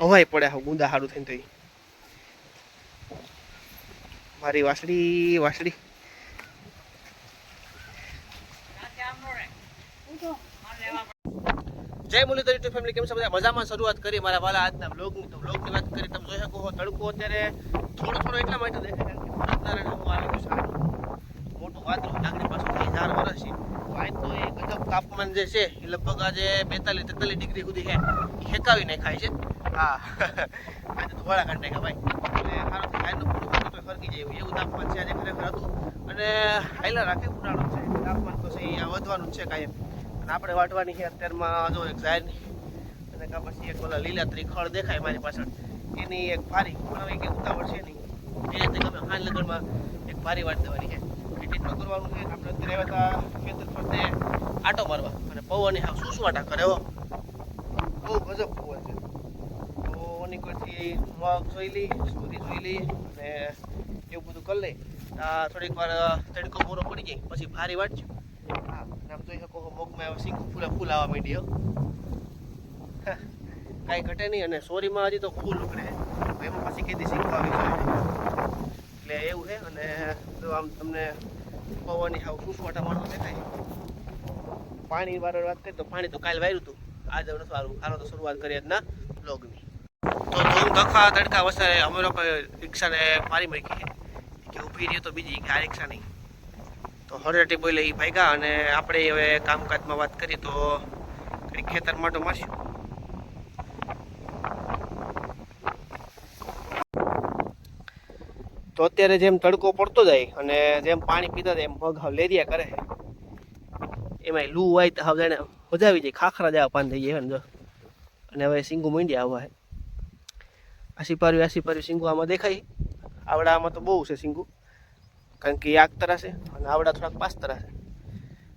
હવાય પડે હું, ગુંદા સારું થઈને થઈ. મારી વાસળી વાસળી. જય મુરલીધર યુટ્યુબ ફેમિલી, કેમ છો બધા? મજામાં શરૂઆત કરી મારા વાલા આજના બ્લોગની તો બ્લોગની વાત કરી તમે જોઈ શકો તડકો અત્યારે થોડો થોડો એટલા માટે દેખાય કારણ કે આવી સારું. મોટું વાદળું, નાગરી પાછું થઈ ચાર વર્ષ છે. આજ તો એ ગજબ તાપમાન જે છે, એ લગભગ આજે બેતાલીસ, તેતાલીસ ડિગ્રી સુધી છે. હેકાવી નાખાય છે. હા. આજે તો વાળા કાઢ નાખ્યા ભાઈ એટલે સારું આજનું પૂરું પૂરું તો ફરકી જાય એવું. તાપમાન છે આજે ખરેખર હતું. અને હાઈલા રાખે ઉનાળો છે. તાપમાન તો છે આ વધવાનું છે કાયમ. અને આપણે વાટવાની છે અત્યારમાં જો એક ઝાડની અને કાં પછી એક ઓલા લીલા ખળ દેખાય મારી પાછળ. એની એક ભારી પણ કંઈ ઉતાવળ છે નહીં. એ રીતે ગમે હાલ લગનમાં એક ભારી વાટ દેવાની છે. એટલું કરવાનું છે. આપણે અત્યારે આવ્યા હતા ખેતર ફરતે આટો મારવા. અને પવન શું આટા કરે હો. બહુ ગજબ પવન ઓની કોઈથી મગ જોઈ લઈ સુરી જોઈ લઈ અને એવું બધું કરી લઈ. થોડીક વાર તડકો પૂરો પડી જાય, પછી ભારી વાટજો. આમ જોઈ શકો મગમાં હવે સિંગ ફૂલ ફૂલ આવવા માંડ્યો કાંઈ ઘટે નહીં અને સોરીમાં હજી તો ફૂલ ઉકળે એમાં પાછી કીધી સિંગ એટલે એવું છે, અને જો આમ તમને પવનની હાવ ફૂસવાટા માણસો દેખાય પાણી વાર વાત કરી તો પાણી તો કાલ વાર્યું હતું. આજે નથી હાલો તો શરૂઆત કરી જ બ્લોગની તો તડકા વસારે અમે લોકો રિક્ષાને મારી મૂકી. કે ઊભી રહી તો બીજી કે આ રિક્ષા નહીં. તો હરેટી બોલે એ ભાગ્યા અને આપણે હવે કામકાજમાં વાત કરી તો ખેતર માટો મારશું તો અત્યારે જેમ તડકો પડતો જાય અને જેમ પાણી પીતા જાય એમ પગ હાવ લેરિયા કરે. એમાં લૂ હોય તો હાવ જાણે મજા જાય. ખાખરા જાય પાન થઈ જાય અને હવે સિંગુ માંડ્યા આવવા હે આ સિપાર્યું આ સિપાર્યું સિંગુ આમાં દેખાય. આવડામાં તો બહુ છે સિંગુ. કારણ કે એ આગતરા છે અને આવડા થોડાક પાસ્તરા છે.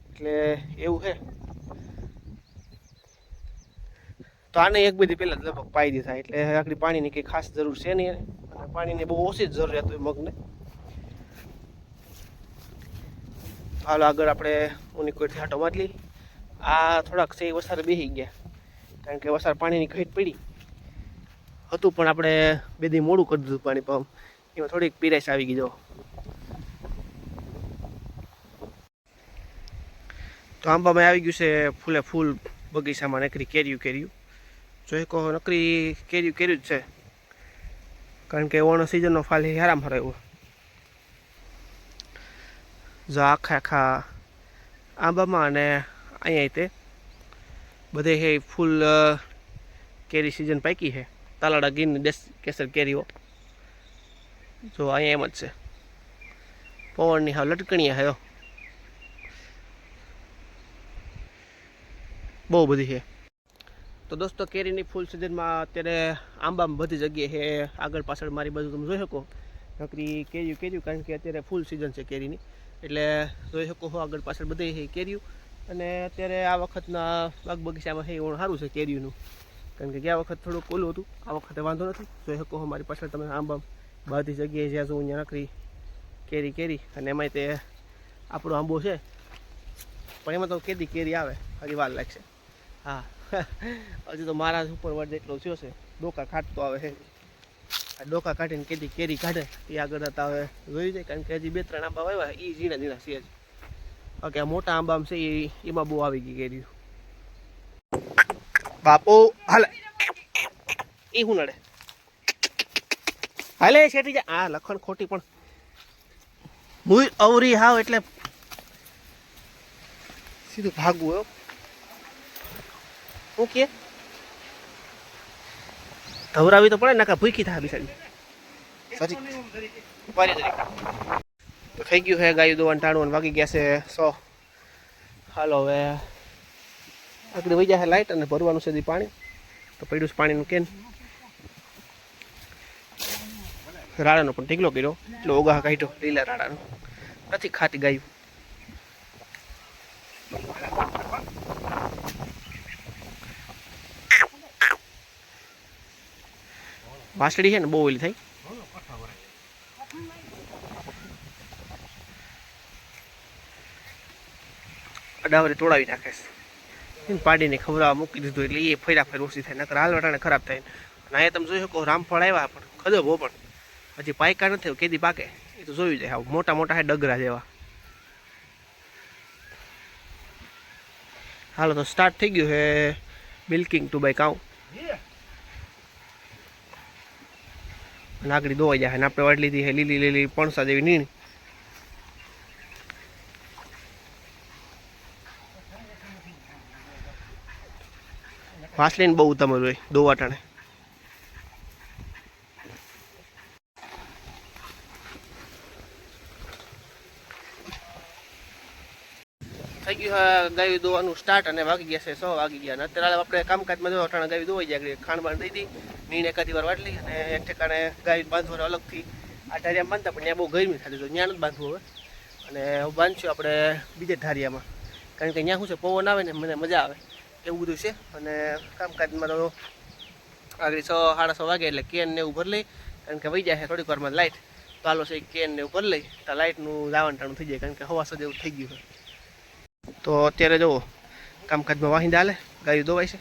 એટલે એવું છે. તો આને એક બધી પહેલાં જ લગભગ પાઈ દીધા. એટલે આખરી પાણીની કંઈ ખાસ જરૂર છે નહીં અને પાણીની બહુ ઓછી જ જરૂરિયાત હોય મગને. હાલો, આગળ આપણે ઉનીકોટથી હાટો મારી લઈ આ થોડાક છે વસારે બેસી ગયા. કારણ કે વસાર પાણીની ઘટ પડી. હતું, પણ આપણે બે દી મોડું કરી દીધું પાણી પંપ એમાં થોડીક પીરાશ આવી ગઈ, જો. તો આંબામાં આવી ગયું છે ફૂલે ફૂલ બગીચામાં નકરી કેર્યું કેર્યું જોઈ કહો નકરી કેર્યું કેર્યું જ છે. કારણ કે ઓણ સિઝનનો ફાલ હેરામ હરાયો જો આખા આખા આંબામાં અને અહીંયા તે બધે હે ફૂલ કેરી સિઝન પાકી છે તાલાડા ગીરની દેશ કેસર કેરીઓ. જો અહીંયા એમ જ છે. પવનની હાવ લટકણીયા હયો બહુ બધી છે. તો દોસ્તો, કેરીની ફૂલ સિઝનમાં અત્યારે આંબામાં બધી જગ્યાએ છે. આગળ પાછળ મારી બાજુ તમે જોઈ શકો. નકરી કેરીયું કેરીયું કારણ કે અત્યારે ફૂલ સિઝન છે કેરીની. એટલે જોઈ શકો હો, આગળ પાછળ બધે કેરીયું અને અત્યારે આ વખતના બાગ બગીચામાં છે એવું સારું છે કેરીનું કારણ કે ગયા વખત થોડું ઓલું હતું. આ વખતે વાંધો નથી. જોઈ શકો છો મારી પાછળ તમે આંબા બધી જગ્યાએ જ્યાં જોઉં ત્યાં નકરી કેરી કેરી અને એમાંય તે આપણો આંબો છે. પણ એમાં તો કેદી કેરી આવે. હજી વાર લાગશે. હા. હજી તો મારા ઉપર વર્ડ જેટલો થયો છે. ડોકા કાઢતો આવે છે. આ ડોકા કાઢીને કેદી કેરી કાઢે એ આગળ હતા હવે જોઈ જાય. કારણ કે હજી બે ત્રણ આંબા આવ્યા એ ઝીણા ઝીણા છે જ બાકી આ મોટા આંબામાં છે એ એમાં બહુ આવી ગઈ કેરી બાપો, હાલે. એ હું નડે. હાલે શેઠી જા આ લખણ ખોટી પણ. હું અવરી હાવ એટલે સીધું ભાગવું એવું શું કે? ધવરાવી તો પડે નાકા ભૂખી થાય બિસાડી સરી તો થઈ ગયું છે ગાયું દોવાનું ટાણું વાગી ગયા છે સો. હાલો હવે. આગળ વહી જાય લાઇટ અને ભરવાનું છે પાણી. તો પડ્યું છે પાણીનું કેન. રાડાનો પણ ઢીકલો કર્યો. એટલો ઓગાહ કાઢ્યો, લીલા રાડાનો નથી ખાતી ગાયું. વાસળી છે ને, બહુ ઓલી થઈ. અડાવરે તોડાવી નાખે છે. પાડીને ખવડાવવા મૂકી દીધું એટલે એ ફેરા ફેર ઓછી થાય, નકર હાલ ખરાબ થાય. અને અહીંયા તમે જોઈ શકો, રામફળ આવ્યા, પણ ખદબો પણ. હજી પાયકા નથી કેદી પાકે? એ તો જોયું જાય મોટા મોટા હે ડગરા જેવા. હાલો, તો સ્ટાર્ટ થઈ ગયું છે મિલ્કિંગ ટુ બાય કાઉ લાકડી દોવાઈ જાય આપણે વાટ લીધી છે લીલી લીલી પણસા જેવી નીણ. વાસલીને બહુ ઉત્તમ હોય દોવાટાણે થઈ ગયું ગાયું દોવાનું સ્ટાર્ટ અને વાગી ગયા છે, સો વાગી ગયા. અને અત્યારે આપણે કામકાજમાં જો અટાણા ગાયું દોવાઈ જાય ખાણ બાણ દઈ દી, નીણ એકાદી વાર વાટલી અને એક ઠેકાણે ગાયું બાંધવાનું અલગથી. આ ઢારિયામાં બાંધતા, પણ ત્યાં બહુ ગરમી થતી તો ત્યાં જ બાંધવું હવે. અને બાંધશું આપણે બીજે ધારિયામાં. કારણ કે ત્યાં શું છે, પવન આવે ને, મને મજા આવે. એવું બધું છે. અને કામકાજમાં તો આગળ છ, સાડા છ વાગે એટલે કેન ને એવું ભરી લઈ. કારણ કે વહી જાય છે થોડીક વારમાં લાઇટ તો આલો છે કેન ને ભરી લઈ. તો લાઇટનું લાવણ ટાણું થઈ જાય. કારણ કે હવા સદ એવું થઈ ગયું તો અત્યારે જુઓ, કામકાજમાં વાહિંદા હાલે, ગાયું દોવાય છે.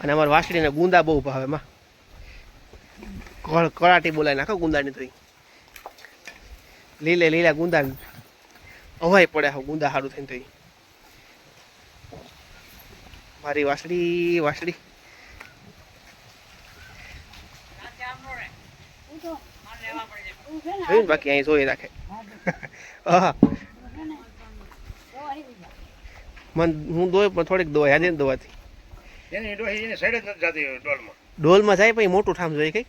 અને અમારા વાસળીને ગુંદા બહુ ભાવે કળ કળાટી બોલાવી નાખો ગુંદાની તો લીલે લીલા ગુંદા અવાય પડે ગુંદા સારું થઈને તો. મારી વાસળી વાસળી. બાકી અહીં જોઈ રાખે. હા. મન હું દોય પણ થોડીક દોય આજે ને દોવાથી. ડોલમાં. જાય પછી મોટું ઠામ જોઈએ કઈ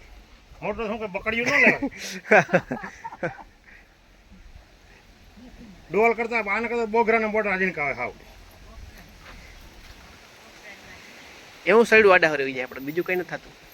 મોટું શું કે બકડ્યું ન લેવાય? ડોલ કરતા આના કરતા બોગરાના બોટા હાજીને કાવે ખાવ એવું સાઈડ આડા હરવી જાય આપણે બીજું કંઈ નથી થતું.